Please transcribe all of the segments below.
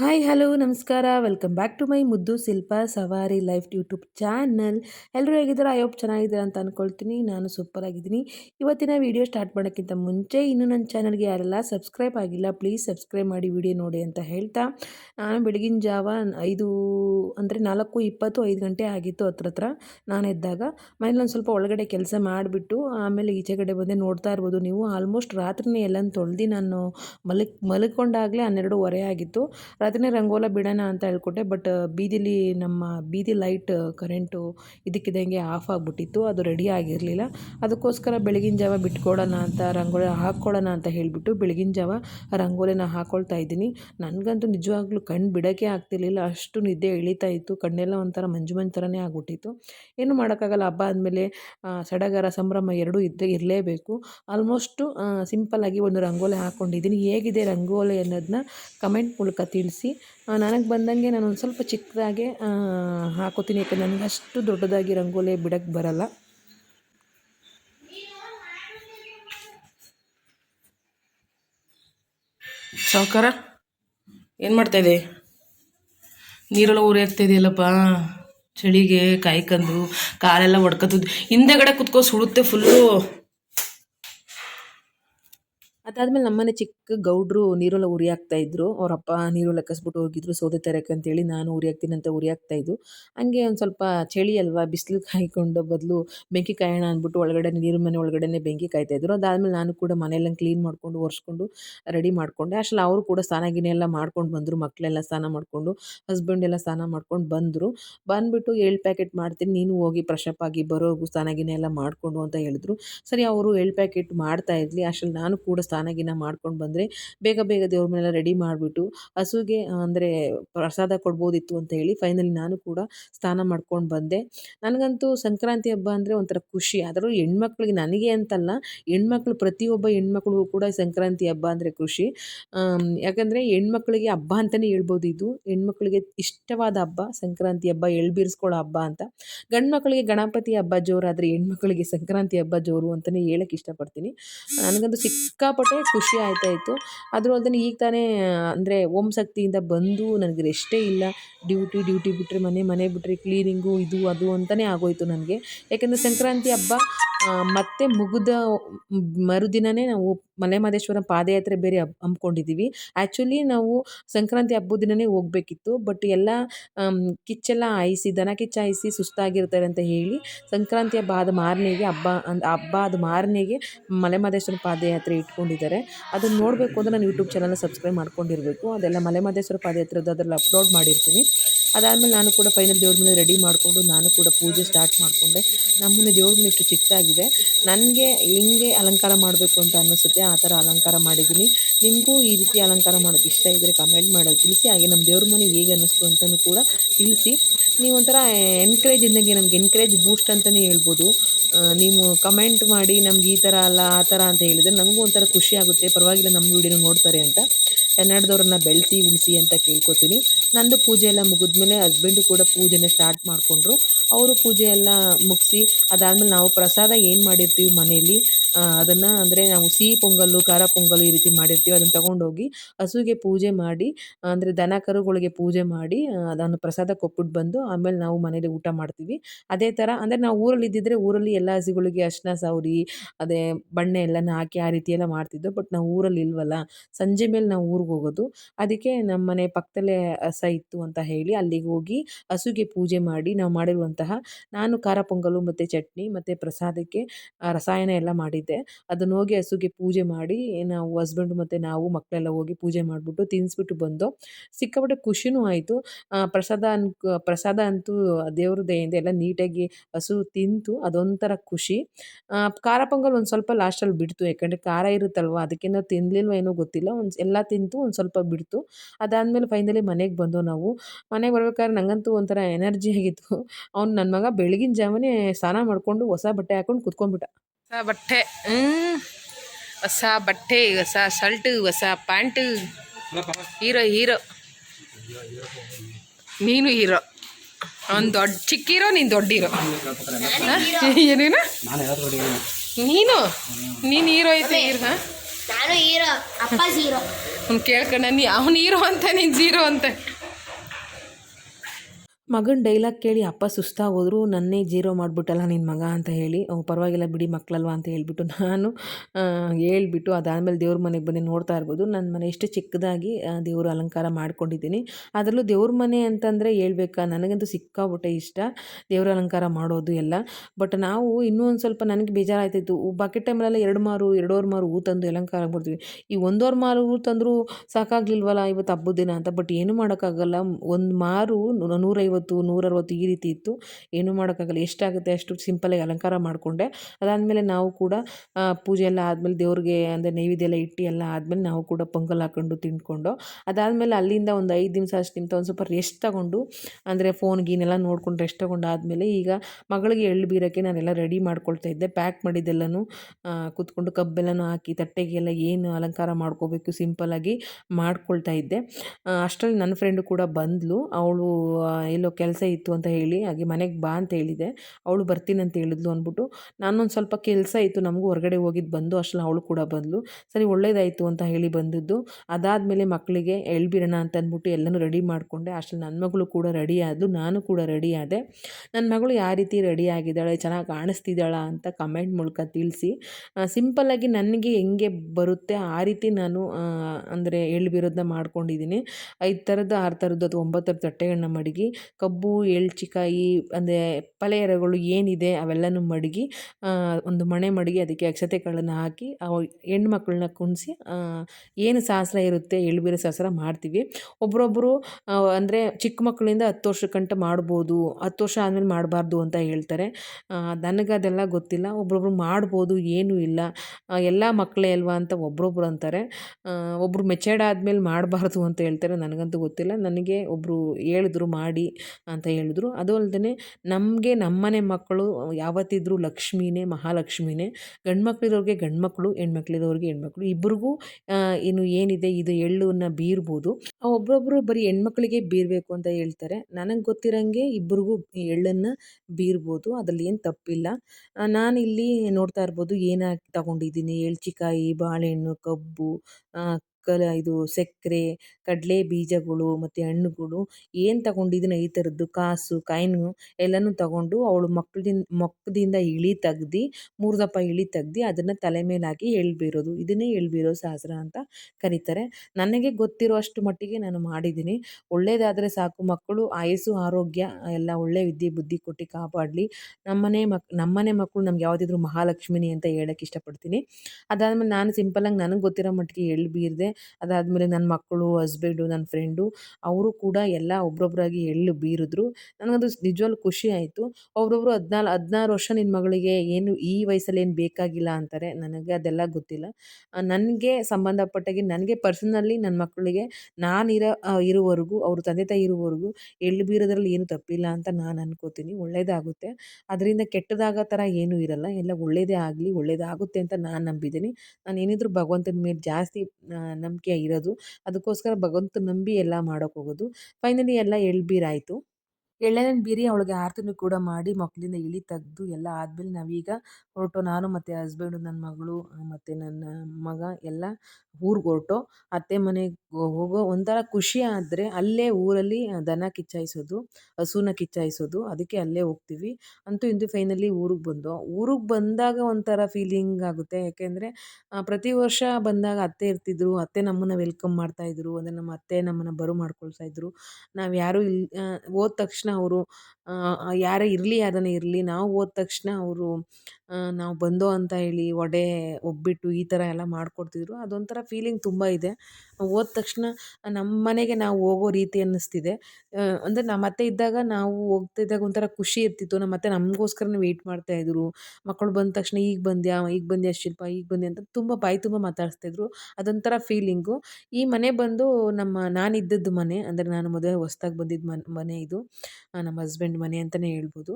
Hi, hello, ನಮಸ್ಕಾರ. Welcome back to my ಮುದ್ದು ಶಿಲ್ಪ ಸವಾರಿ ಲೈಫ್ ಯೂಟ್ಯೂಬ್ ಚಾನಲ್. ಎಲ್ಲರೂ ಹೇಗಿದ್ದಾರೆ? ಐ ಹೋಪ್ ಚೆನ್ನಾಗಿದ್ದಾರೆ ಅಂತ ಅಂದ್ಕೊಳ್ತೀನಿ ನಾನು ಸೂಪರ್ ಆಗಿದ್ದೀನಿ. ಇವತ್ತಿನ ವಿಡಿಯೋ ಸ್ಟಾರ್ಟ್ ಮಾಡೋಕ್ಕಿಂತ ಮುಂಚೆ ಇನ್ನೂ ನನ್ನ ಚಾನಲ್ಗೆ ಯಾರೆಲ್ಲ ಸಬ್ಸ್ಕ್ರೈಬ್ ಆಗಿಲ್ಲ, ಪ್ಲೀಸ್ ಸಬ್ಸ್ಕ್ರೈಬ್ ಮಾಡಿ ವಿಡಿಯೋ ನೋಡಿ ಅಂತ ಹೇಳ್ತಾ, ನಾನು ಬೆಳಗಿನ ಜಾವ ಐದು, ಅಂದರೆ ನಾಲ್ಕು ಇಪ್ಪತ್ತು, ಐದು ಗಂಟೆ ಆಗಿತ್ತು ಹತ್ರ ಹತ್ರ. ನಾನು ಎದ್ದಾಗ ಮನೇಲಿ ಒಂದು ಸ್ವಲ್ಪ ಒಳಗಡೆ ಕೆಲಸ ಮಾಡಿಬಿಟ್ಟು ಆಮೇಲೆ ಈಚೆ ಕಡೆ ಬಂದೆ ನೋಡ್ತಾ ಇರ್ಬೋದು ನೀವು. ಆಲ್ಮೋಸ್ಟ್ ರಾತ್ರಿನೇ ಎಲ್ಲನೂ ತೊಳ್ದು ನಾನು ಮಲಗ್, ಮಲ್ಕೊಂಡಾಗಲೇ ಹನ್ನೆರಡೂವರೆ ಆಗಿತ್ತು. ರಾತ್ರಿನೇ ರಂಗೋಲ ಬಿಡೋಣ ಅಂತ ಹೇಳ್ಕೊಟ್ಟೆ. ಬಟ್ ಬೀದಿಲಿ ನಮ್ಮ ಬೀದಿ ಲೈಟ್ ಕರೆಂಟು ಇದಕ್ಕಿದ್ದಂಗೆ ಆಫ್ ಆಗಿಬಿಟ್ಟಿತ್ತು. ಅದು ರೆಡಿ ಆಗಿರಲಿಲ್ಲ. ಅದಕ್ಕೋಸ್ಕರ ಬೆಳಗಿನ ಜಾವ ಬಿಟ್ಕೊಡೋಣ ಅಂತ, ರಂಗೋಲಿ ಹಾಕ್ಕೊಳ್ಳೋಣ ಅಂತ ಹೇಳಿಬಿಟ್ಟು ಬೆಳಗಿನ ಜಾವ ರಂಗೋಲಿನ ಹಾಕ್ಕೊಳ್ತಾ ಇದ್ದೀನಿ. ನನಗಂತೂ ನಿಜವಾಗ್ಲೂ ಕಣ್ಣು ಬಿಡೋಕ್ಕೆ ಆಗ್ತಿರ್ಲಿಲ್ಲ. ಅಷ್ಟು ನಿದ್ದೆ ಎಳಿತಾ ಇತ್ತು. ಕಣ್ಣೆಲ್ಲ ಒಂಥರ ಮಂಜು ಮಂಜು ಥರನೇ ಆಗ್ಬಿಟ್ಟಿತ್ತು. ಏನು ಮಾಡೋಕ್ಕಾಗಲ್ಲ. ಹಬ್ಬ ಆದಮೇಲೆ ಸಡಗರ ಸಂಭ್ರಮ ಎರಡೂ ಇದ್ದೇ ಇರಲೇಬೇಕು. ಆಲ್ಮೋಸ್ಟು ಸಿಂಪಲ್ಲಾಗಿ ಒಂದು ರಂಗೋಲಿ ಹಾಕ್ಕೊಂಡಿದ್ದೀನಿ ಹೇಗಿದೆ ರಂಗೋಲಿ ಅನ್ನೋದನ್ನ ಕಮೆಂಟ್ ಮೂಲಕ ತಿಳಿಸಿ. ನನಗೆ ಬಂದಂಗೆ ನಾನು ಒಂದು ಸ್ವಲ್ಪ ಚಿಕ್ಕದಾಗೆ ಹಾಕೋತೀನಿ. ಯಾಕಂದ್ರೆ ನನಗೆ ಅಷ್ಟು ದೊಡ್ಡದಾಗಿ ರಂಗೋಲಿ ಬಿಡಕ್ಕೆ ಬರಲ್ಲ. ಸಾವುಕಾರ, ಏನು ಮಾಡ್ತಾಯಿದೆ ನೀರೆಲ್ಲ ಉರಿ ಆಗ್ತಾ ಇದೆಯಲ್ಲಪ್ಪ. ಚಳಿಗೆ ಕಾಯ್ಕಂದು ಕಾಲೆಲ್ಲ ಒಡ್ಕತ್ತದ್ದು ಹಿಂದೆಗಡೆ ಕುತ್ಕೋ ಸುಡುತ್ತೆ ಫುಲ್ಲು ಅದಾದಮೇಲೆ ನಮ್ಮನೆ ಚಿಕ್ಕ ಗೌಡ್ರು ನೀರೆಲ್ಲ ಉರಿ ಇದ್ರು. ಅವರಪ್ಪ ನೀರು ಕಸ್ಬಿಟ್ಟು ಹೋಗಿದ್ರು, ಸೌದೆ ತರಕ್ಕೆ ಅಂತೇಳಿ ನಾನು ಉರಿ ಅಂತ ಉರಿ ಇದ್ದು ಹಂಗೆ ಒಂದು ಸ್ವಲ್ಪ ಚಳಿ ಅಲ್ವಾ, ಬಿಸಿಲು ಕಾಯ್ಕೊಂಡು ಬದಲು ಬೆಂಕಿ ಕಾಯೋಣ ಅಂದ್ಬಿಟ್ಟು ಒಳಗಡೆ ನೀರು ಮನೆ ಒಳಗಡೆನೇ ಬೆಂಕಿ ಕಾಯ್ತಾಯಿದ್ರು ಅದಾದಮೇಲೆ ನಾನು ಕೂಡ ಮನೆಯೆಲ್ಲ ಕ್ಲೀನ್ ಮಾಡಿಕೊಂಡು ಒರೆಸ್ಕೊಂಡು ರೆಡಿ ಮಾಡಿಕೊಂಡೆ. ಅಷ್ಟೆಲ್ಲ ಅವರು ಕೂಡ ಸ್ನಾನ ಗಿನ ಎಲ್ಲ ಮಾಡ್ಕೊಂಡು ಬಂದರು ಮಕ್ಕಳೆಲ್ಲ ಸ್ನಾನ ಮಾಡಿಕೊಂಡು ಹಸ್ಬೆಂಡ್ ಎಲ್ಲ ಸ್ನಾನ ಮಾಡ್ಕೊಂಡು ಬಂದರು. ಬಂದ್ಬಿಟ್ಟು ಏಳು ಪ್ಯಾಕೆಟ್ ಮಾಡ್ತೀನಿ, ನೀನು ಹೋಗಿ ಪ್ರಶಪ್ ಆಗಿ ಬರೋಗು ಸ್ನಾನ ಗಿನ ಎಲ್ಲ ಮಾಡಿಕೊಂಡು ಅಂತ ಹೇಳಿದ್ರು. ಸರಿ, ಅವರು ಏಳು ಪ್ಯಾಕೆಟ್ ಮಾಡ್ತಾ ಇದ್ಲಿ, ಅಷ್ಟರಲ್ಲಿ ನಾನು ಕೂಡ ಸ್ನಾನ ಗಿನ ಮಾಡ್ಕೊಂಡು ಬಂದರೆ ಬೇಗ ಬೇಗ ದೇವ್ರ ಮನೆಲ್ಲ ರೆಡಿ ಮಾಡಿಬಿಟ್ಟು ಹಸುಗೆ ಅಂದರೆ ಪ್ರಸಾದ ಕೊಡ್ಬೋದಿತ್ತು ಅಂತ ಹೇಳಿ ಫೈನಲಿ ನಾನು ಕೂಡ ಸ್ನಾನ ಮಾಡ್ಕೊಂಡು ಬಂದೆ. ನನಗಂತೂ ಸಂಕ್ರಾಂತಿ ಹಬ್ಬ ಅಂದರೆ ಒಂಥರ ಖುಷಿ. ಆದರೂ ಹೆಣ್ಮಕ್ಳಿಗೆ ನನಗೆ ಅಂತಲ್ಲ, ಹೆಣ್ಮಕ್ಳು ಪ್ರತಿಯೊಬ್ಬ ಹೆಣ್ಮಕ್ಳಿಗೂ ಕೂಡ ಸಂಕ್ರಾಂತಿ ಹಬ್ಬ ಅಂದರೆ ಖುಷಿ. ಯಾಕಂದರೆ ಹೆಣ್ಮಕ್ಳಿಗೆ ಹಬ್ಬ ಅಂತಲೇ ಹೇಳ್ಬೋದು ಇದು. ಹೆಣ್ಮಕ್ಳಿಗೆ ಇಷ್ಟವಾದ ಹಬ್ಬ, ಸಂಕ್ರಾಂತಿ ಹಬ್ಬ ಎಳ್ಬೀರ್ಸ್ಕೊಳ್ಳೋ ಹಬ್ಬ ಅಂತ. ಗಂಡು ಮಕ್ಕಳಿಗೆ ಗಣಪತಿ ಹಬ್ಬ ಜೋರಾದರೆ ಹೆಣ್ಮಕ್ಳಿಗೆ ಸಂಕ್ರಾಂತಿ ಹಬ್ಬ ಜೋರು ಅಂತಲೇ ಹೇಳಕ್ಕೆ ಇಷ್ಟಪಡ್ತೀನಿ. ನನಗಂತೂ ಸಿಕ್ಕಾಪಟ್ಟೆ ಸಿಕ್ಕಾಪಟ್ಟೆ ಖುಷಿ ಆಯ್ತಾಯಿತ್ತು ಅದ್ರೂ ಅಲ್ಲದೆ ಈಗ ತಾನೇ, ಅಂದರೆ ಓಂ ಶಕ್ತಿಯಿಂದ ಬಂದು ನನಗೆ ರೆಸ್ಟೇ ಇಲ್ಲ. ಡ್ಯೂಟಿ ಡ್ಯೂಟಿ ಬಿಟ್ಟರೆ ಮನೆ ಮನೆ ಬಿಟ್ಟರೆ ಕ್ಲೀನಿಂಗು ಇದು, ಅದು ಅಂತಲೇ ಆಗೋಯಿತು ನನಗೆ. ಯಾಕೆಂದರೆ ಸಂಕ್ರಾಂತಿ ಹಬ್ಬ ಮತ್ತೆ ಮುಗಿದ ಮರುದಿನವೇ ನಾವು ಮಲೆಮಹದೇಶ್ವರ ಪಾದಯಾತ್ರೆ ಬೇರೆ ಹಬ್, ಹಮ್ಮಿಕೊಂಡಿದ್ದೀವಿ. ಆ್ಯಕ್ಚುಲಿ ನಾವು ಸಂಕ್ರಾಂತಿ ಹಬ್ಬದ ದಿನವೇ ಹೋಗಬೇಕಿತ್ತು. ಬಟ್ ಎಲ್ಲ ಕಿಚ್ಚೆಲ್ಲ ಹಾಯಿಸಿ, ದನ ಕಿಚ್ಚ ಹಾಯಿಸಿ ಸುಸ್ತಾಗಿರ್ತಾರೆ ಅಂತ ಹೇಳಿ ಸಂಕ್ರಾಂತಿ ಹಬ್ಬ ಆದ ಮಾರನೆಗೆ ಹಬ್ಬ ಅಂದ, ಹಬ್ಬ ಆದ ಮಾರನೆಗೆ ಮಲೆಮಹದೇಶ್ವರ ಪಾದಯಾತ್ರೆ ಇಟ್ಕೊಂಡಿದ್ದಾರೆ. ಅದನ್ನು ನೋಡಬೇಕು ಅಂದರೆ ನಾನು ಯೂಟ್ಯೂಬ್ ಚಾನಲ್ನ ಸಬ್ಸ್ಕ್ರೈಬ್ ಮಾಡ್ಕೊಂಡಿರಬೇಕು. ಅದೆಲ್ಲ ಮಲೆಮಹದೇಶ್ವರ ಪಾದಯಾತ್ರೆದು ಅದರಲ್ಲಿ ಅಪ್ಲೋಡ್ ಮಾಡಿರ್ತೀನಿ. ಅದಾದಮೇಲೆ ನಾನು ಕೂಡ ಫೈನಲ್ ದೇವ್ರ ಮನೆ ರೆಡಿ ಮಾಡಿಕೊಂಡು ನಾನು ಕೂಡ ಪೂಜೆ ಸ್ಟಾರ್ಟ್ ಮಾಡಿಕೊಂಡೆ. ನಮ್ಮನೆ ದೇವ್ರ ಮನೆ ಇಷ್ಟು ಚಿಕ್ಕದಾಗಿದೆ. ನನಗೆ ಹೆಂಗೆ ಅಲಂಕಾರ ಮಾಡಬೇಕು ಅಂತ ಅನ್ನಿಸುತ್ತೆ, ಆ ಥರ ಅಲಂಕಾರ ಮಾಡಿದ್ದೀನಿ. ನಿಮಗೂ ಈ ರೀತಿ ಅಲಂಕಾರ ಮಾಡೋಕ್ಕೆ ಇಷ್ಟ ಇದ್ದರೆ ಕಮೆಂಟ್ ಮಾಡೋದು ತಿಳಿಸಿ. ಹಾಗೆ ನಮ್ಮ ದೇವ್ರ ಮನೆ ಹೇಗೆ ಅನ್ನಿಸ್ತು ಅಂತಲೂ ಕೂಡ ತಿಳಿಸಿ. ನೀವು ಒಂಥರ ಎನ್ಕರೇಜ್ ಇದ್ದಂಗೆ ನಮ್ಗೆ ಎನ್ಕರೇಜ್ ಬೂಸ್ಟ್ ಅಂತಲೇ ಹೇಳ್ಬೋದು. ನೀವು ಕಮೆಂಟ್ ಮಾಡಿ ನಮ್ಗೆ ಈ ಥರ ಅಲ್ಲ, ಆ ಥರ ಅಂತ ಹೇಳಿದರೆ ನಮಗೂ ಒಂಥರ ಖುಷಿ ಆಗುತ್ತೆ. ಪರವಾಗಿಲ್ಲ ನಮ್ಮ ವಿಡಿಯೋನ ನೋಡ್ತಾರೆ ಅಂತ. ಕನ್ನಡದವ್ರನ್ನ ಬೆಳೆಸಿ, ಉಳಿಸಿ ಅಂತ ಕೇಳ್ಕೊತೀನಿ. ನಂದು ಪೂಜೆ ಎಲ್ಲ ಮುಗಿದ್ಮೇಲೆ ಹಸ್ಬೆಂಡು ಕೂಡ ಪೂಜೆನ ಸ್ಟಾರ್ಟ್ ಮಾಡಿಕೊಂಡ್ರು. ಅವರು ಪೂಜೆ ಎಲ್ಲ ಮುಗಿಸಿ, ಅದಾದಮೇಲೆ ನಾವು ಪ್ರಸಾದ ಏನು ಮಾಡಿರ್ತೀವಿ ಮನೆಯಲ್ಲಿ ಅದನ್ನು ಅಂದರೆ ನಾವು ಸಿಹಿ ಪೊಂಗಲ್ಲು, ಖಾರ ಪೊಂಗಲ್ಲು ಈ ರೀತಿ ಮಾಡಿರ್ತೀವಿ. ಅದನ್ನು ತೊಗೊಂಡೋಗಿ ಹಸುವಿಗೆ ಪೂಜೆ ಮಾಡಿ, ಅಂದರೆ ದನ ಕರುಗಳಿಗೆ ಪೂಜೆ ಮಾಡಿ ಅದನ್ನು ಪ್ರಸಾದ ಕೊಟ್ಬಿಟ್ಟು ಬಂದು ಆಮೇಲೆ ನಾವು ಮನೇಲಿ ಊಟ ಮಾಡ್ತೀವಿ. ಅದೇ ಥರ ಅಂದರೆ ನಾವು ಊರಲ್ಲಿ ಇದ್ದಿದ್ರೆ ಊರಲ್ಲಿ ಎಲ್ಲ ಹಸುಗಳಿಗೆ ಅರಿಶಿನ ಸೌರಿ, ಅದೇ ಬಣ್ಣೆ ಎಲ್ಲನ ಹಾಕಿ ಆ ರೀತಿ ಎಲ್ಲ ಮಾಡ್ತಿದ್ದೋ, ಬಟ್ ನಾವು ಊರಲ್ಲಿ ಇಲ್ವಲ್ಲ, ಸಂಜೆ ಮೇಲೆ ನಾವು ಊರಿಗೆ ಹೋಗೋದು. ಅದಕ್ಕೆ ನಮ್ಮ ಮನೆ ಪಕ್ಕದಲ್ಲೇ ಹಸ ಇತ್ತು ಅಂತ ಹೇಳಿ ಅಲ್ಲಿಗೆ ಹೋಗಿ ಹಸುಗೆ ಪೂಜೆ ಮಾಡಿ ನಾವು ಮಾಡಿರುವಂತಹ ನಾನು ಖಾರ ಪೊಂಗಲು ಮತ್ತು ಚಟ್ನಿ ಮತ್ತು ಪ್ರಸಾದಕ್ಕೆ ರಸಾಯನ ಎಲ್ಲ ಮಾಡಿದ್ದೆ. ಅದನ್ನು ಹೋಗಿ ಹಸುಗೆ ಪೂಜೆ ಮಾಡಿ ನಾವು ಹಸ್ಬೆಂಡು ಮತ್ತು ನಾವು ಮಕ್ಕಳೆಲ್ಲ ಹೋಗಿ ಪೂಜೆ ಮಾಡಿಬಿಟ್ಟು ತಿನ್ನಿಸ್ಬಿಟ್ಟು ಬಂದು, ಸಿಕ್ಕಾಪಟ್ಟೆ ಖುಷಿನೂ ಆಯಿತು. ಪ್ರಸಾದ ಅನ್ ಪ್ರಸಾದ ಅಂತೂ ದೇವ್ರ ದಯಿಂದ ಎಲ್ಲ ನೀಟಾಗಿ ಹಸು ತಿಂತು. ಅದೊಂಥರ ಖುಷಿ. ಖಾರ ಪೊಂಗಲ್ ಒಂದು ಸ್ವಲ್ಪ ಲಾಸ್ಟಲ್ಲಿ ಬಿಡ್ತು ಯಾಕಂದರೆ ಖಾರ ಇರುತ್ತಲ್ವ ಅದಕ್ಕೇನೋ ತಿನ್ನಲಿಲ್ವ ಏನೋ ಗೊತ್ತಿಲ್ಲ ಒಂದು ಎಲ್ಲ ತಿಂತು ಒಂದು ಸ್ವಲ್ಪ ಬಿಡ್ತು. ಅದಾದಮೇಲೆ ಫೈನಲಿ ಮನೆಗೆ ಬಂದು ನಾವು. ಮನೆಗೆ ಬರ್ಬೇಕಾದ್ರೆ ನನಗಂತೂ ಒಂಥರ ಎನರ್ಜಿ ಆಗಿತ್ತು. ಅವ್ನು ನನ್ನ ಮಗ ಬೆಳಗಿನ ಜಾವನೇ ಸ್ನಾನ ಮಾಡಿಕೊಂಡು ಹೊಸ ಬಟ್ಟೆ ಹಾಕೊಂಡು ಕುತ್ಕೊಂಡ್ಬಿಟ್ಟ. ಹೊಸ ಬಟ್ಟೆ ಹೊಸ ಬಟ್ಟೆ ಹೊಸ ಶರ್ಟ್ ಹೊಸ ಪ್ಯಾಂಟ್. Hero hero. ನೀನು ಹೀರೋ. ಅವ್ನು ದೊಡ್ಡ ಚಿಕ್ಕಿರೋ ನೀನ್ ನೀನು ದೊಡ್ಡ ಹೀರೋ ಏನೇನು? ನೀನು ನೀನು? ಹೀರೋ ಐತೆ ಹೀರೋ ನಾನು ಹೀರೋ ಅಪ್ಪ ಹೀರೋ ಅವ್ನು ಕೇಳ್ಕೊಂಡ ನೀ ಅವ್ನು ಹೀರೋ ಅಂತ ನೀನು ಜೀರೋ ಅಂತೆ. ಮಗನ ಡೈಲಾಗ್ ಕೇಳಿ, ಅಪ್ಪ ಸುಸ್ತಾಗಿ ಹೋದ್ರು ನನ್ನೇ ಜೀರೋ ಮಾಡಿಬಿಟ್ಟಲ್ಲ ನಿನ್ನ ಮಗ? ಅಂತ ಹೇಳಿ ಅವ್ ಪರವಾಗಿಲ್ಲ ಬಿಡಿ ಮಕ್ಕಳಲ್ವ ಅಂತ ಹೇಳ್ಬಿಟ್ಟು ನಾನು ಹೇಳ್ಬಿಟ್ಟು ಅದಾದಮೇಲೆ ದೇವ್ರ ಮನೆಗೆ ಬಂದು ನೋಡ್ತಾ ಇರ್ಬೋದು. ನನ್ನ ಮನೆ ಎಷ್ಟು ಚಿಕ್ಕದಾಗಿ ದೇವರು ಅಲಂಕಾರ ಮಾಡ್ಕೊಂಡಿದ್ದೀನಿ. ಅದರಲ್ಲೂ ದೇವ್ರ ಮನೆ ಅಂತಂದರೆ ಹೇಳ್ಬೇಕಾ? ನನಗಂತೂ ಸಿಕ್ಕಾಬಿಟ್ಟೆ ಇಷ್ಟ, ದೇವ್ರ ಅಲಂಕಾರ ಮಾಡೋದು ಎಲ್ಲ. ಬಟ್ ನಾವು ಇನ್ನೂ ಒಂದು ಸ್ವಲ್ಪ ನನಗೆ ಬೇಜಾರಾಯ್ತಿತ್ತು. ಬಕೆಟ್ ಟೈಮಲ್ಲೆಲ್ಲ ಎರಡು ಮಾರು, ಎರಡೂವರೆ ಮಾರು ಹೂ ತಂದು ಅಲಂಕಾರ ಮಾಡ್ತೀವಿ ಈ ಒಂದೂವರೆ ಮಾರು ಹೂ ತಂದರೂ ಸಾಕಾಗ್ಲಿಲ್ವಲ್ಲ ಇವತ್ತು ಹಬ್ಬದ ದಿನ ಅಂತ? ಬಟ್ ಏನು ಮಾಡೋಕ್ಕಾಗಲ್ಲ. ಒಂದು ಮಾರು ನೂ- ನೂರೈವತ್ತು, ನೂರರವತ್ತು ಈ ರೀತಿ ಇತ್ತು. ಏನೂ ಮಾಡೋಕ್ಕಾಗಲ್ಲ. ಎಷ್ಟಾಗುತ್ತೆ ಅಷ್ಟು ಸಿಂಪಲಾಗಿ ಅಲಂಕಾರ ಮಾಡಿಕೊಂಡೆ. ಅದಾದಮೇಲೆ ನಾವು ಕೂಡ ಪೂಜೆ ಎಲ್ಲ ಆದಮೇಲೆ ದೇವ್ರಿಗೆ ಅಂದರೆ ನೈವೇದ್ಯ ಎಲ್ಲ ಇಟ್ಟು ಎಲ್ಲ ಆದಮೇಲೆ ನಾವು ಕೂಡ ಪೊಂಗಲ್ ಹಾಕೊಂಡು ತಿಂದ್ಕೊಂಡು, ಅದಾದಮೇಲೆ ಅಲ್ಲಿಂದ ಒಂದು ಐದು ನಿಮಿಷ ಅಷ್ಟು ನಿಂತ ಒಂದು ಸ್ವಲ್ಪ ರೆಸ್ಟ್ ತಗೊಂಡು, ಅಂದರೆ ಫೋನ್ ಗೀನೆಲ್ಲ ನೋಡ್ಕೊಂಡು ರೆಸ್ಟ್ ತಗೊಂಡು ಆದಮೇಲೆ ಈಗ ಮಗಳಿಗೆ ಎಳ್ಳು ಬೀರೋಕ್ಕೆ ನಾನೆಲ್ಲ ರೆಡಿ ಮಾಡ್ಕೊಳ್ತಾ ಇದ್ದೆ. ಪ್ಯಾಕ್ ಮಾಡಿದ್ದೆಲ್ಲನೂ ಕೂತ್ಕೊಂಡು ಕಬ್ಬೆಲ್ಲನೂ ಹಾಕಿ, ತಟ್ಟೆಗೆಲ್ಲ ಏನು ಅಲಂಕಾರ ಮಾಡ್ಕೋಬೇಕು ಸಿಂಪಲಾಗಿ ಮಾಡ್ಕೊಳ್ತಾ ಇದ್ದೆ. ಅಷ್ಟರಲ್ಲಿ ನನ್ನ ಫ್ರೆಂಡು ಕೂಡ ಬಂದಳು ಅವಳು ಎಲ್ಲೋ ಕೆಲಸ ಇತ್ತು ಅಂತ ಹೇಳಿ ಹಾಗೆ ಮನೆಗೆ ಬಾ ಅಂತ ಹೇಳಿದೆ. ಅವಳು ಬರ್ತೀನಿ ಅಂತ ಹೇಳಿದ್ಲು ಅಂದ್ಬಿಟ್ಟು, ನಾನೊಂದು ಸ್ವಲ್ಪ ಕೆಲಸ ಇತ್ತು, ನಮಗೂ ಹೊರಗಡೆ ಹೋಗಿದ್ದು ಬಂದು ಅಷ್ಟು ಅವಳು ಕೂಡ ಬಂದಳು ಸರಿ ಒಳ್ಳೇದಾಯಿತು ಅಂತ ಹೇಳಿ ಬಂದದ್ದು. ಅದಾದಮೇಲೆ ಮಕ್ಕಳಿಗೆ ಎಳ್ಬಿಡೋಣ ಅಂತ ಅಂದ್ಬಿಟ್ಟು ಎಲ್ಲನೂ ರೆಡಿ ಮಾಡಿಕೊಂಡೆ. ಅಷ್ಟು ನನ್ನ ಮಗಳು ಕೂಡ ರೆಡಿ ಆದಳು ನಾನು ಕೂಡ ರೆಡಿ ಆದೆ. ನನ್ನ ಮಗಳು ಯಾವ ರೀತಿ ರೆಡಿ ಆಗಿದ್ದಾಳೆ, ಚೆನ್ನಾಗಿ ಕಾಣಿಸ್ತಿದ್ದಾಳ ಅಂತ ಕಮೆಂಟ್ ಮೂಲಕ ತಿಳಿಸಿ. ಸಿಂಪಲ್ಲಾಗಿ ನನಗೆ ಹೆಂಗೆ ಬರುತ್ತೆ ಆ ರೀತಿ ನಾನು ಅಂದರೆ ಎಳ್ಬಿರೋದನ್ನ ಮಾಡ್ಕೊಂಡಿದ್ದೀನಿ. ಐದು ಥರದ ಆರು ಥರದ್ದು ಅಥವಾ ಒಂಬತ್ತು ತಟ್ಟೆಗಳನ್ನ ಮಡಗಿ ಕಬ್ಬು ಎಳ್ಚಿಕಾಯಿ ಅಂದರೆ ಪಲೆಯರಗಳು ಏನಿದೆ ಅವೆಲ್ಲನೂ ಮಡಗಿ ಒಂದು ಮಣೆ ಮಡಗಿ ಅದಕ್ಕೆ ಅಕ್ಷತೆ ಕಾಳನ್ನು ಹಾಕಿ ಹೆಣ್ಮಕ್ಳನ್ನ ಕುಣಿಸಿ ಏನು ಶಾಸ್ತ್ರ ಇರುತ್ತೆ ಎಳ್ಬೀರ ಸಾಸರ ಮಾಡ್ತೀವಿ. ಒಬ್ಬರೊಬ್ಬರು ಅಂದರೆ ಚಿಕ್ಕ ಮಕ್ಕಳಿಂದ ಹತ್ತು ವರ್ಷಕ್ಕಂಟ ಮಾಡ್ಬೋದು, ಹತ್ತು ವರ್ಷ ಆದಮೇಲೆ ಮಾಡಬಾರ್ದು ಅಂತ ಹೇಳ್ತಾರೆ. ನನಗೆ ಅದೆಲ್ಲ ಗೊತ್ತಿಲ್ಲ, ಒಬ್ರೊಬ್ರು ಮಾಡ್ಬೋದು ಏನೂ ಇಲ್ಲ. ಎಲ್ಲ ಮಕ್ಕಳೇ ಅಲ್ವಾ ಅಂತ ಒಬ್ರೊಬ್ರು ಅಂತಾರೆ. ಒಬ್ಬರು ಮೆಚರ್ಡ್ ಆದಮೇಲೆ ಮಾಡಬಾರ್ದು ಅಂತ ಹೇಳ್ತಾರೆ, ನನಗಂತೂ ಗೊತ್ತಿಲ್ಲ. ನನಗೆ ಒಬ್ಬರು ಹೇಳಿದ್ರು ಮಾಡಿ ಅಂತ ಹೇಳಿದ್ರು. ಅದು ಅಲ್ಲದೆ ನಮಗೆ ನಮ್ಮನೆ ಮಕ್ಕಳು ಯಾವತ್ತಿದ್ರೂ ಲಕ್ಷ್ಮೀನೇ, ಮಹಾಲಕ್ಷ್ಮಿನೇ ಗಂಡು ಮಕ್ಕಳಿರೋರಿಗೆ ಗಂಡು ಮಕ್ಕಳು ಹೆಣ್ಮಕ್ಳಿರೋರಿಗೆ ಹೆಣ್ಮಕ್ಳು, ಇಬ್ರಿಗೂ ಏನು ಏನಿದೆ ಇದು ಎಳ್ಳನ್ನು ಬೀರ್ಬೋದು. ಒಬ್ಬೊಬ್ಬರು ಬರೀ ಹೆಣ್ಮಕ್ಳಿಗೆ ಬೀರಬೇಕು ಅಂತ ಹೇಳ್ತಾರೆ. ನನಗೆ ಗೊತ್ತಿರಂಗೆ ಇಬ್ಬರಿಗೂ ಎಳ್ಳನ್ನು ಬೀರ್ಬೋದು. ಅದರಲ್ಲಿ ಏನು ತಪ್ಪಿಲ್ಲ. ನಾನು ಇಲ್ಲಿ ನೋಡ್ತಾ ಇರ್ಬೋದು ಏನಾಗಿ ತಗೊಂಡಿದ್ದೀನಿ ಎಳ್ಚಿಕಾಯಿ ಬಾಳೆಹಣ್ಣು, ಕಬ್ಬು ಕಲ ಇದು ಸಕ್ಕರೆ, ಕಡಲೆ ಬೀಜಗಳು ಮತ್ತು ಹಣ್ಣುಗಳು ಏನು ತಗೊಂಡಿದ್ದೀನಿ ಈ ಥರದ್ದು ಕಾಸು, ಕಾಯಿನು ಎಲ್ಲನೂ ತಗೊಂಡು ಅವಳು ಮಕ್ಕಳಿಂದ ಮೊಕ್ಕದಿಂದ ಇಳಿ ತೆಗ್ದು, ಮೂರು ದಪ್ಪ ಇಳಿ ತೆಗ್ದು ಅದನ್ನು ತಲೆ ಮೇಲೆ ಹಾಕಿ ಎಳ್ಬೀರೋದು. ಇದನ್ನೇ ಎಳ್ಬೀರೋ ಸಹಸ್ರ ಅಂತ ಕರೀತಾರೆ. ನನಗೆ ಗೊತ್ತಿರೋ ಅಷ್ಟು ಮಟ್ಟಿಗೆ ನಾನು ಮಾಡಿದ್ದೀನಿ ಒಳ್ಳೆಯದಾದರೆ ಸಾಕು ಮಕ್ಕಳು, ಆಯಸ್ಸು, ಆರೋಗ್ಯ ಎಲ್ಲ ಒಳ್ಳೆ ವಿದ್ಯೆ, ಬುದ್ಧಿ ಕೊಟ್ಟು ಕಾಪಾಡಲಿ. ನಮ್ಮನೆ ಮಕ್, ನಮ್ಮನೆ ಮಕ್ಕಳು ನಮ್ಗೆ ಯಾವುದಿದ್ರು ಮಹಾಲಕ್ಷ್ಮಿನಿ ಅಂತ ಹೇಳಕ್ಕೆ ಇಷ್ಟಪಡ್ತೀನಿ. ಅದಾದಮೇಲೆ ನಾನು ಸಿಂಪಲಾಗಿ ನನಗೆ ಗೊತ್ತಿರೋ ಮಟ್ಟಿಗೆ ಎಳ್ಳು ಬೀರಿದೆ ಅದಾದಮೇಲೆ ನನ್ನ ಮಕ್ಕಳು ಹಸ್ಬೆಂಡು ನನ್ನ ಫ್ರೆಂಡು ಅವರು ಕೂಡ ಎಲ್ಲ ಒಬ್ರೊಬ್ಬರಾಗಿ ಎಳ್ಳು ಬೀರಿದ್ರು. ನನಗದು ನಿಜವಾಗ್ಲೂ ಖುಷಿ ಆಯಿತು. ಒಬ್ಬೊಬ್ಬರು ಹದಿನಾಲ್, ಹದಿನಾರು ವರ್ಷ ನಿನ್ನ ಮಗಳಿಗೆ ಏನು ಈ ವಯಸ್ಸಲ್ಲಿ ಏನು ಬೇಕಾಗಿಲ್ಲ ಅಂತಾರೆ, ನನಗೆ ಅದೆಲ್ಲ ಗೊತ್ತಿಲ್ಲ. ನನಗೆ ಸಂಬಂಧಪಟ್ಟಾಗಿ ನನಗೆ ಪರ್ಸನಲ್ಲಿ ನನ್ನ ಮಕ್ಕಳಿಗೆ ನಾನಿರೋ ಇರೋವರೆಗೂ ಅವ್ರ ತಂದೆ ತಾಯಿ ಇರೋವರೆಗೂ ಎಳ್ಳು ಬೀರೋದ್ರಲ್ಲಿ ಏನು ತಪ್ಪಿಲ್ಲ ಅಂತ ನಾನು ಅನ್ಕೋತೀನಿ. ಒಳ್ಳೇದಾಗುತ್ತೆ. ಅದರಿಂದ ಕೆಟ್ಟದಾಗೋ ಥರ ಏನೂ ಇರಲ್ಲ. ಎಲ್ಲ ಒಳ್ಳೆಯದೇ ಆಗಲಿ, ಒಳ್ಳೇದಾಗುತ್ತೆ ಅಂತ ನಾನು ನಂಬಿದ್ದೀನಿ. ನಾನು ಏನಿದ್ರು ಭಗವಂತನ ಮೇಲೆ ಜಾಸ್ತಿ ನಂಬಿಕೆ ಇರೋದು. ಅದಕ್ಕೋಸ್ಕರ ಭಗವಂತ ನಂಬಿ ಎಲ್ಲ ಮಾಡೋಕ್ಕೋಗೋದು ಫೈನಲಿ ಎಲ್ಲ ಎಳ್ಬೀರಾಯಿತು. ಎಳ್ಳೆಣ್ಣೆನ ಬೀರಿ ಅವಳಿಗೆ ಆರತಿನೂ ಕೂಡ ಮಾಡಿ ಮಕ್ಕಳಿಂದ ಇಳಿ ತೆಗೆದು ಎಲ್ಲ ಆದಮೇಲೆ ನಾವೀಗ ಹೊರಟೋ ನಾನು ಮತ್ತು ಹಸ್ಬೆಂಡು ನನ್ನ ಮಗಳು, ಮತ್ತು ನನ್ನ ಮಗ ಎಲ್ಲ ಊರಿಗೆ ಹೊರಟು. ಅತ್ತೆ ಮನೆಗೆ ಹೋಗೋ ಒಂಥರ ಖುಷಿ ಆದರೆ ಅಲ್ಲೇ ಊರಲ್ಲಿ ದನ ಕಿಚ್ಚಾಯಿಸೋದು, ಹಸುನ ಕಿಚ್ಚಾಯಿಸೋದು, ಅದಕ್ಕೆ ಅಲ್ಲೇ ಹೋಗ್ತೀವಿ. ಅಂತೂ ಇಂದು ಫೈನಲಿ ಊರಿಗೆ ಬಂದು ಊರಿಗೆ ಬಂದಾಗ ಒಂಥರ ಫೀಲಿಂಗ್ ಆಗುತ್ತೆ. ಯಾಕೆಂದರೆ ಪ್ರತಿ ವರ್ಷ ಬಂದಾಗ ಅತ್ತೆ ಇರ್ತಿದ್ರು, ಅತ್ತೆ ನಮ್ಮನ್ನು ವೆಲ್ಕಮ್ ಮಾಡ್ತಾಯಿದ್ರು ಅಂದರೆ ನಮ್ಮ ಅತ್ತೆ ನಮ್ಮನ್ನು ಬರು ಮಾಡ್ಕೊಳ್ತಾಯಿದ್ರು ನಾವು ಯಾರೂ ಇಲ್ಲಿ ಹೋದ ತಕ್ಷಣ ಅವರು ಯಾರೇ ಇರಲಿ ಯಾರನ್ನೇ ಇರಲಿ ನಾವು ಹೋದ ತಕ್ಷಣ ಅವರು ನಾವು ಬಂದೋ ಅಂತ ಹೇಳಿ ಒಡೆ ಒಬ್ಬಿಟ್ಟು ಈ ಥರ ಎಲ್ಲ ಮಾಡಿಕೊಡ್ತಿದ್ರು. ಅದೊಂಥರ ಫೀಲಿಂಗ್ ತುಂಬ ಇದೆ. ಹೋದ ತಕ್ಷಣ ನಮ್ಮ ಮನೆಗೆ ನಾವು ಹೋಗೋ ರೀತಿ ಅನ್ನಿಸ್ತಿದೆ. ಅಂದರೆ ನಮ್ಮ ಅತ್ತೆ ಇದ್ದಾಗ ನಾವು ಹೋಗ್ತಿದ್ದಾಗ ಒಂಥರ ಖುಷಿ ಇರ್ತಿತ್ತು. ನಮ್ಮ ಅತ್ತೆ ನಮಗೋಸ್ಕರನೇ ವೆಯ್ಟ್ ಮಾಡ್ತಾಯಿದ್ರು ಮಕ್ಕಳು ಬಂದ ತಕ್ಷಣ ಈಗ ಬಂದ್ಯಾ ಈಗ ಬಂದ್ಯಾ ಶಿಲ್ಪ, ಈಗ ಬಂದ್ಯಾ ಅಂತ ತುಂಬ ಬಾಯಿ ತುಂಬ ಮಾತಾಡಿಸ್ತಿದ್ರು ಅದೊಂಥರ ಫೀಲಿಂಗು ಈ ಮನೆ ಬಂದು ನಮ್ಮ ನಾನಿದ್ದದ್ದು ಮನೆ, ಅಂದರೆ ನಾನು ಮದುವೆ ಹೊಸ್ದಾಗಿ ಬಂದಿದ್ದ ಮನೆ ಮನೆ ಇದು ನಮ್ಮ ಹಸ್ಬೆಂಡ್ ಮನೆ ಅಂತಲೇ ಹೇಳ್ಬೋದು.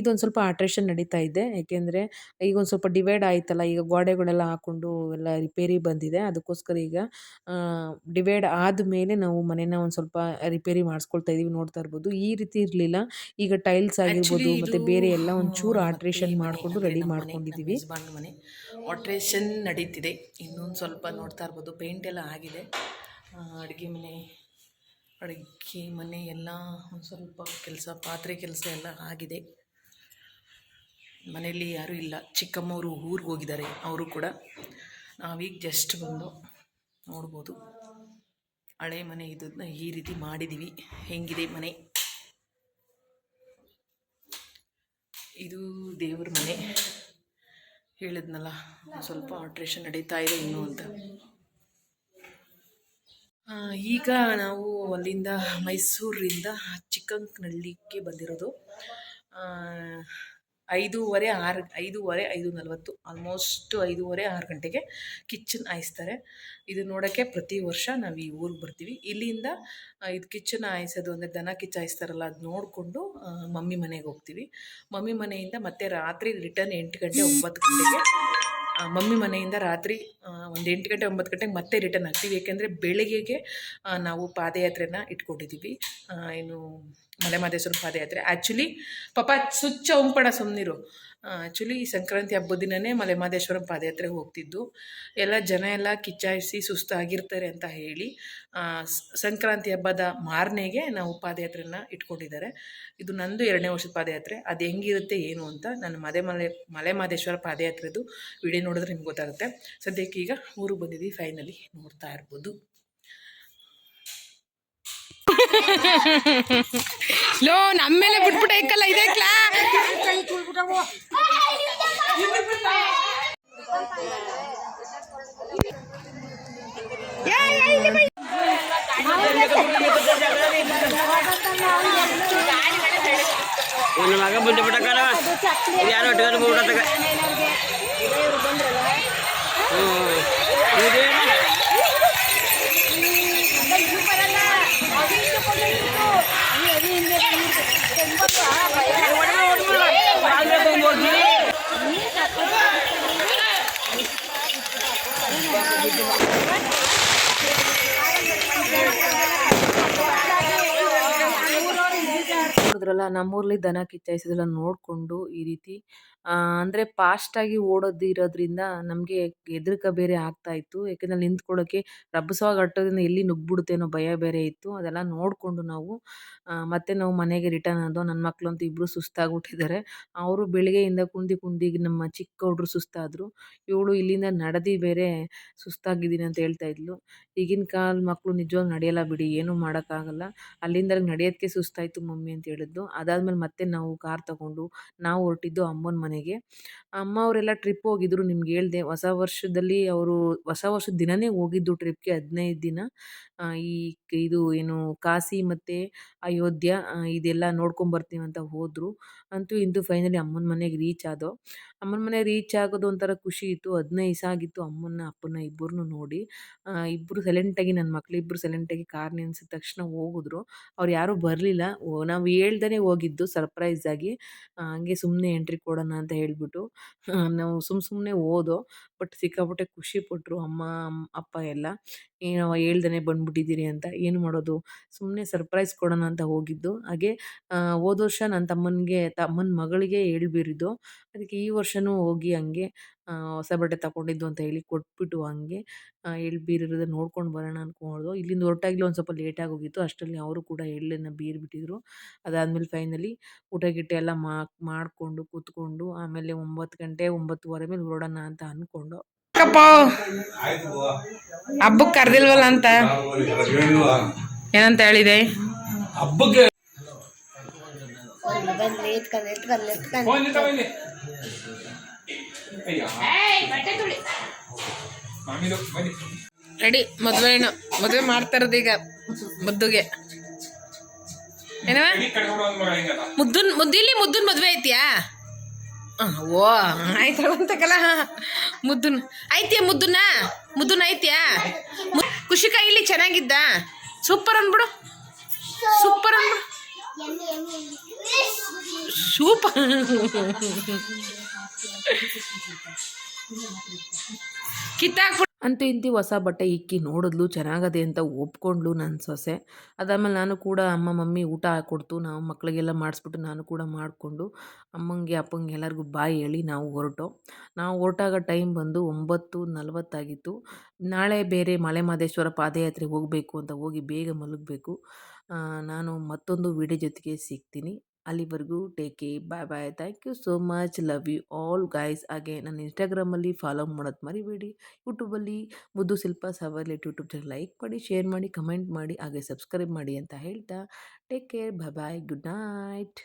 ಇದೊಂದು ಸ್ವಲ್ಪ ಆಲ್ಟ್ರೇಷನ್ ನಡೀತಾ ಇದೆ. ಏಕೆಂದರೆ ಈಗ ಒಂದು ಸ್ವಲ್ಪ ಡಿವೈಡ್ ಆಯ್ತಲ್ಲ ಈಗ ಗೋಡೆಗಳೆಲ್ಲ ಹಾಕ್ಕೊಂಡು ಎಲ್ಲ ರಿಪೇರಿ ಬಂದಿದೆ. ಅದಕ್ಕೋಸ್ಕರ ಈಗ ಡಿವೈಡ್ ಆದಮೇಲೆ ನಾವು ಮನೆನ ಒಂದು ಸ್ವಲ್ಪ ರಿಪೇರಿ ಮಾಡಿಸ್ಕೊಳ್ತಾ ಇದೀವಿ ನೋಡ್ತಾ ಇರ್ಬೋದು. ಈ ರೀತಿ ಇರಲಿಲ್ಲ. ಈಗ ಟೈಲ್ಸ್ ಆಗಿರ್ಬೋದು ಮತ್ತು ಬೇರೆ ಎಲ್ಲ ಒಂಚೂರು ಆಲ್ಟ್ರೇಷನ್ ಮಾಡಿಕೊಂಡು ರೆಡಿ ಮಾಡ್ಕೊಂಡಿದ್ದೀವಿ ಮನೆ ಆಲ್ಟ್ರೇಷನ್ ನಡೀತಿದೆ. ಇನ್ನೊಂದು ಸ್ವಲ್ಪ ನೋಡ್ತಾ ಇರ್ಬೋದು. ಪೇಂಟ್ ಎಲ್ಲ ಆಗಿದೆ. ಅಡುಗೆ ಮನೆ ಅಡುಗೆ ಮನೆ ಎಲ್ಲ ಒಂದು ಸ್ವಲ್ಪ ಕೆಲಸ, ಪಾತ್ರೆ ಕೆಲಸ ಎಲ್ಲ ಆಗಿದೆ. ಮನೆಯಲ್ಲಿ ಯಾರೂ ಇಲ್ಲ. ಚಿಕ್ಕಮ್ಮವರು ಊರಿಗೆ ಹೋಗಿದ್ದಾರೆ. ಅವರು ಕೂಡ ನಾವೀಗ ಜಸ್ಟ್ ಬಂದು ನೋಡ್ಬೋದು. ಹಳೆ ಮನೆ ಇದನ್ನ ಈ ರೀತಿ ಮಾಡಿದ್ದೀವಿ ಹೆಂಗಿದೆ ಮನೆ? ಇದು ದೇವ್ರ ಮನೆ. ಹೇಳಿದ್ನಲ್ಲ, ಸ್ವಲ್ಪ ಆಲ್ಟ್ರೇಷನ್ ನಡೀತಾ ಇದೆ ಇನ್ನೂ ಅಂತ. ಈಗ ನಾವು ಅಲ್ಲಿಂದ ಮೈಸೂರಿಂದ ಚಿಕ್ಕಂಕನಳ್ಳಿಗೆ ಬಂದಿರೋದು. ಐದೂವರೆ ಆರು, ಐದೂವರೆ ಐದು ನಲವತ್ತು ಆಲ್ಮೋಸ್ಟ್ ಐದೂವರೆ, ಆರು ಗಂಟೆಗೆ ಕಿಚನ್ ಹಾಯಿಸ್ತಾರೆ. ಇದು ನೋಡೋಕ್ಕೆ ಪ್ರತಿ ವರ್ಷ ನಾವು ಈ ಊರಿಗೆ ಬರ್ತೀವಿ. ಇಲ್ಲಿಂದ ಇದು ಕಿಚನ್ ಹಾಯಿಸೋದು ಅಂದರೆ ದನ ಕಿಚ್ಚ ಹಾಯಿಸ್ತಾರಲ್ಲ, ಅದು ನೋಡಿಕೊಂಡು ಮಮ್ಮಿ ಮನೆಗೆ ಹೋಗ್ತೀವಿ. ಮಮ್ಮಿ ಮನೆಯಿಂದ ಮತ್ತೆ ರಾತ್ರಿ ರಿಟರ್ನ್ ಎಂಟು ಗಂಟೆ, ಒಂಬತ್ತು ಗಂಟೆಗೆ ಮಮ್ಮಿ ಮನೆಯಿಂದ ರಾತ್ರಿ ಒಂದು ಎಂಟು ಗಂಟೆ, ಒಂಬತ್ತು ಗಂಟೆಗೆ ಮತ್ತೆ ರಿಟರ್ನ್ ಆಗ್ತೀವಿ. ಏಕೆಂದರೆ ಬೆಳಗ್ಗೆಗೆ ನಾವು ಪಾದಯಾತ್ರೆನ ಇಟ್ಕೊಂಡಿದ್ದೀವಿ ಏನು ಮಲೆಮಹದೇಶ್ವರ ಪಾದಯಾತ್ರೆ ಆ್ಯಕ್ಚುಲಿ ಪಾಪ ಸುಚ್ಚ ಉಂಪಡ ಸುಮ್ಮನಿರು ಆ್ಯಕ್ಚುಲಿ ಸಂಕ್ರಾಂತಿ ಹಬ್ಬದ ದಿನವೇ ಮಲೆಮಹದೇಶ್ವರ ಪಾದಯಾತ್ರೆಗೆ ಹೋಗ್ತಿದ್ದು. ಎಲ್ಲ ಜನ ಎಲ್ಲ ಕಿಚ್ಚಾಯಿಸಿ ಸುಸ್ತಾಗಿರ್ತಾರೆ ಅಂತ ಹೇಳಿ ಸಂಕ್ರಾಂತಿ ಹಬ್ಬದ ಮಾರನೆಗೆ ನಾವು ಪಾದಯಾತ್ರೆನ ಇಟ್ಕೊಂಡಿದ್ದಾರೆ. ಇದು ನಂದು ಎರಡನೇ ವರ್ಷದ ಪಾದಯಾತ್ರೆ ಅದು ಹೆಂಗಿರುತ್ತೆ, ಏನು ಅಂತ ನಾನು ಮದೆ ಮಲೆ ಮಲೆ ಮಹದೇಶ್ವರ ಪಾದಯಾತ್ರೆದು ವಿಡಿಯೋ ನೋಡಿದ್ರೆ ನಿಮ್ಗೆ ಗೊತ್ತಾಗುತ್ತೆ. ಸದ್ಯಕ್ಕೆ ಈಗ ಊರು ಬಂದಿದ್ದೀವಿ ಫೈನಲಿ ನೋಡ್ತಾ ಇರ್ಬೋದು. ಲೋ ನಮ್ಮೇಲೆ ಬಿಟ್ಬಿಟ್ಟು ಐಕಲ್ಲ ಇದೆ ಕ್ಲಾ ನನ್ನ ಮಗ ಬುದ್ಧಿ ಬಿಟ್ಟಕ್ಕಲ್ಲ ಇದು ಯಾರು ಒಟ್ಟಿಗೆ ಬಿಡತ್ತಕ ನೋಡಿದ್ರಲ್ಲ ನಮ್ಮೂರಲ್ಲಿ ದನ ಕಿಚ್ಚಾಯಿಸೋದೆಲ್ಲ ನೋಡ್ಕೊಂಡು ಈ ರೀತಿ ಅಂದರೆ ಫಾಸ್ಟಾಗಿ ಓಡೋದು ಇರೋದ್ರಿಂದ ನಮಗೆ ಹೆದ್ರಿಕೆ ಬೇರೆ ಆಗ್ತಾ ಇತ್ತು. ಯಾಕೆಂದರೆ ನಿಂತ್ಕೊಳ್ಳೋಕ್ಕೆ ರಭಸವಾಗಿ ಅಟ್ಟೋದ್ರಿಂದ ಎಲ್ಲಿ ನುಗ್ಗಿಬಿಡುತ್ತೆ ಭಯ ಬೇರೆ ಇತ್ತು. ಅದೆಲ್ಲ ನೋಡಿಕೊಂಡು ನಾವು ಮತ್ತೆ ನಾವು ಮನೆಗೆ ರಿಟರ್ನ್ ಆದೋ ನನ್ನ ಮಕ್ಕಳಂತೂ ಇಬ್ಬರು ಸುಸ್ತಾಗ್ಬಿಟ್ಟಿದ್ದಾರೆ. ಅವರು ಬೆಳಿಗ್ಗೆಯಿಂದ ಕುಂದಿ ಕುಂದಿ ನಮ್ಮ ಚಿಕ್ಕ ಹುಡ್ರು ಸುಸ್ತಾದರು. ಇವಳು ಇಲ್ಲಿಂದ ನಡೆದಿ ಬೇರೆ ಸುಸ್ತಾಗಿದ್ದೀನಿ ಅಂತ ಹೇಳ್ತಾ ಇದ್ಲು. ಈಗಿನ ಕಾಲ ಮಕ್ಕಳು ನಿಜವಾಗಿ ನಡೆಯಲ್ಲ ಬಿಡಿ, ಏನೂ ಮಾಡೋಕ್ಕಾಗಲ್ಲ. ಅಲ್ಲಿಂದ ನಡೆಯೋದಕ್ಕೆ ಸುಸ್ತಾಯಿತು ಮಮ್ಮಿ ಅಂತ ಹೇಳಿದ್ಲು ಅದಾದಮೇಲೆ ಮತ್ತೆ ನಾವು ಕಾರ್ ತಗೊಂಡು, ನಾವು ಹೊರಟಿದ್ದು ಅಮ್ಮನ ಮನೆಗೆ. ಅಮ್ಮ ಅವರೆಲ್ಲ ಟ್ರಿಪ್ ಹೋಗಿದ್ರು ನಿಮ್ಗೆ ಹೇಳಿದೆ. ಹೊಸ ವರ್ಷದಲ್ಲಿ ಅವರು ಹೊಸ ವರ್ಷದ ದಿನವೇ ಹೋಗಿದ್ದು ಟ್ರಿಪ್ಗೆ ಹದಿನೈದು ದಿನ. ಈ ಇದು ಏನು ಕಾಶಿ ಮತ್ತು ಅಯೋಧ್ಯ ಇದೆಲ್ಲ ನೋಡ್ಕೊಂಬರ್ತೀವಿ ಅಂತ ಹೋದರು. ಅಂತೂ ಇಂತೂ ಫೈನಲಿ ಅಮ್ಮನ ಮನೆಗೆ ರೀಚ್ ಆದೋ. ಅಮ್ಮನ ಮನೆ ರೀಚ್ ಆಗೋದು ಒಂಥರ ಖುಷಿ ಇತ್ತು. ಹದಿನೈದು ದಿವಸ ಆಗಿತ್ತು ಅಮ್ಮನ ಅಪ್ಪನ ಇಬ್ಬರನ್ನು ನೋಡಿ. ಇಬ್ಬರು ಸೈಲೆಂಟಾಗಿ ನನ್ನ ಮಕ್ಕಳಿಬ್ಬರು ಸೈಲೆಂಟಾಗಿ ಕಾರ್ ನಿಲ್ಲಿಸಿದ ತಕ್ಷಣ ಹೋಗಿದ್ರು. ಅವ್ರು ಯಾರೂ ಬರಲಿಲ್ಲ. ನಾವು ಹೇಳ್ದೇ ಹೋಗಿದ್ದು ಸರ್ಪ್ರೈಸ್ ಆಗಿ. ಹಂಗೆ ಸುಮ್ಮನೆ ಎಂಟ್ರಿ ಕೊಡೋಣ ಅಂತ ಹೇಳಿಬಿಟ್ಟು. ನಾವು ಸುಮ್ಮ ಸುಮ್ಮನೆ ಓದೋ ಬಟ್ ಸಿಕ್ಕಾಪಟ್ಟೆ ಖುಷಿಪಟ್ಟರು ಅಮ್ಮ, ಅಮ್- ಅಪ್ಪ ಎಲ್ಲ. ಏನೋ ಹೇಳ್ದೇ ಬಂದ್ಬಿಟ್ಟಿದ್ದೀರಿ ಅಂತ. ಏನು ಮಾಡೋದು? ಸುಮ್ಮನೆ ಸರ್ಪ್ರೈಸ್ ಕೊಡೋಣ ಅಂತ ಹೋಗಿದ್ದು. ಹಾಗೆ ಹೋದ ವರ್ಷ ನನ್ನ ತಮ್ಮನಿಗೆ, ತಮ್ಮನ ಮಗಳಿಗೆ ಹೇಳ್ಬೀರಿದ್ದು ಅದಕ್ಕೆ ಈ ವರ್ಷವೂ ಹೋಗಿ ಹಂಗೆ ಹೊಸ ಬಟ್ಟೆ ತಗೊಂಡಿದ್ದು ಅಂತ ಹೇಳಿ ಕೊಟ್ಬಿಟ್ಟು ಹಂಗೆ ಎಳ್ಬೀರಿರೋದು ನೋಡ್ಕೊಂಡು ಬರೋಣ ಅಂದ್ಕೊಂಡು ಇಲ್ಲಿಂದ ಹೊರಟಾಗ್ಲೇ ಒಂದು ಸ್ವಲ್ಪ ಲೇಟಾಗಿ ಹೋಗಿತ್ತು ಅಷ್ಟರಲ್ಲಿ ಅವರು ಕೂಡ ಎಳ್ಳನ್ನು ಬೀರ್ಬಿಟ್ಟಿದ್ರು. ಅದಾದಮೇಲೆ ಫೈನಲಿ ಊಟ ಗೀಟ ಎಲ್ಲ ಮಾಡಿಕೊಂಡು ಕೂತ್ಕೊಂಡು ಆಮೇಲೆ ಒಂಬತ್ತು ಗಂಟೆ ಒಂಬತ್ತುವರೆ ಮೇಲೆ ಹೊರಡೋಣ ಅಂತ ಅಂದ್ಕೊಂಡು ಹಬ್ಬಕ್ಕೆ ಕರೆದಿಲ್ವಲ್ಲ ಅಂತ? ಏನಂತ ಹೇಳಿದೆ? ಹಬ್ಬಕ್ಕೆ ಬಂದ್ರಿ ಎತ್ಕೊಂಡು ಎತ್ಕೊಂಡು ಎತ್ಕೊಂಡು ರೆಡಿ ಮದುವೆ ಹೆಣ್ಣು ಮದುವೆ ಮಾಡ್ತಾ ಇರೋದು ಈಗ ಮುದ್ದುಗೆ. ಏನವ? ಮುದ್ದನ್ ಮುದ್ದಿಲಿ ಮುದ್ದುನ್ ಮದುವೆ ಐತಿಯಾ? ಓ ಓ ಆಯ್ತಲ್ಲ ಮುದ್ದುನ್ ಐತಿಯ ಮುದ್ದುನ ಮುದ್ದುನ ಐತಿಯಾ? ಖುಷಿ ಇಲ್ಲಿ ಚೆನ್ನಾಗಿದ್ದ? ಸೂಪರ್ ಅನ್ಬಿಡು. ಸೂಪರ್ ಅನ್ಬಿಡು. ಸೂಪರ್. ಕಿತ್ತಾಕ್ಬಿಟ್ಟು ಅಂತೂ ಇಂತಿ ಹೊಸ ಬಟ್ಟೆ ಇಕ್ಕಿ ನೋಡಿದ್ಲು, ಚೆನ್ನಾಗದೆ ಅಂತ ಒಪ್ಕೊಂಡ್ಲು ನನ್ನ ಸೊಸೆ. ಅದಾದಮೇಲೆ ನಾನು ಕೂಡ ಅಮ್ಮ, ಮಮ್ಮಿ ಊಟ ಕೊಡ್ತು ನಾವು ಮಕ್ಕಳಿಗೆಲ್ಲ ಮಾಡಿಸ್ಬಿಟ್ಟು ನಾನು ಕೂಡ ಮಾಡಿಕೊಂಡು ಅಮ್ಮಂಗೆ, ಅಪ್ಪಂಗೆ ಎಲ್ಲರಿಗೂ ಬಾಯ್ ಹೇಳಿ ನಾವು ಹೊರಟೋ. ನಾವು ಹೊರಟಾಗ ಟೈಮ್ ಬಂದು ಒಂಬತ್ತು ನಲ್ವತ್ತಾಗಿತ್ತು. ನಾಳೆ ಬೇರೆ ಮಲೆ ಮಹದೇಶ್ವರ ಪಾದಯಾತ್ರೆ ಹೋಗಬೇಕು ಅಂತ ಹೋಗಿ ಬೇಗ ಮಲಗಬೇಕು. ನಾನು ಮತ್ತೊಂದು ವಿಡಿಯೋ ಜೊತೆಗೆ ಸಿಗ್ತೀನಿ. ಅಲ್ಲಿವರೆಗೂ take care bye bye thank you so much love you all guys ಹಾಗೆ ನನ್ನ ಇನ್ಸ್ಟಾಗ್ರಾಮಲ್ಲಿ ಫಾಲೋ ಮಾಡೋದು ಮರಿಬೇಡಿ. ಯೂಟ್ಯೂಬಲ್ಲಿ ಮುದ್ದು ಶಿಲ್ಪ ಸವರ್ಲೆಟ್ ಯೂಟ್ಯೂಬ್ ಚಾನಲ್ ಲೈಕ್ ಮಾಡಿ ಶೇರ್ ಮಾಡಿ ಕಮೆಂಟ್ ಮಾಡಿ, ಹಾಗೆ ಸಬ್ಸ್ಕ್ರೈಬ್ ಮಾಡಿ ಅಂತ ಹೇಳ್ತಾ take care bye bye good night